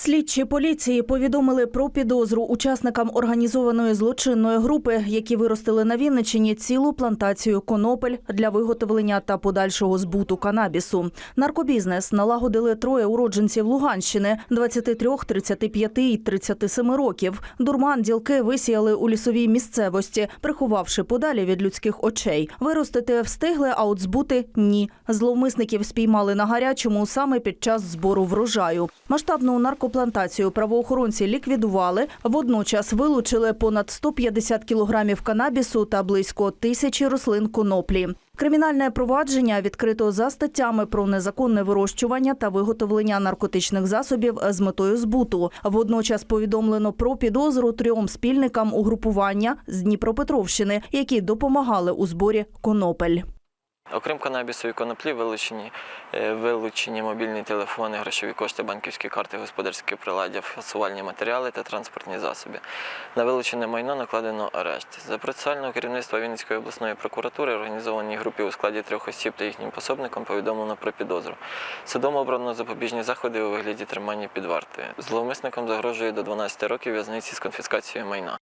Слідчі поліції повідомили про підозру учасникам організованої злочинної групи, які виростили на Вінниччині цілу плантацію конопель для виготовлення та подальшого збуту канабісу. Наркобізнес налагодили троє уродженців Луганщини – 23, 35 і 37 років. Дурман ділки висіяли у лісовій місцевості, приховавши подалі від людських очей. Виростити встигли, а от збути – ні. Зловмисників спіймали на гарячому саме під час збору врожаю. Масштабну наркоплантацію правоохоронці ліквідували, водночас вилучили понад 150 кілограмів канабісу та близько тисячі рослин коноплі. Кримінальне провадження відкрито за статтями про незаконне вирощування та виготовлення наркотичних засобів з метою збуту. Водночас повідомлено про підозру трьом спільникам угрупування з Дніпропетровщини, які допомагали у зборі конопель. Окрім канабісу і коноплі, вилучені, е, вилучені мобільні телефони, грошові кошти, банківські карти, господарські приладдя, фасувальні матеріали та транспортні засоби. На вилучене майно накладено арешт. За процесуального керівництва Вінницької обласної прокуратури організованій групі у складі трьох осіб та їхнім пособникам повідомлено про підозру. Судом обрано запобіжні заходи у вигляді тримання під вартою. Зловмисникам загрожує до 12 років в'язниці з конфіскацією майна.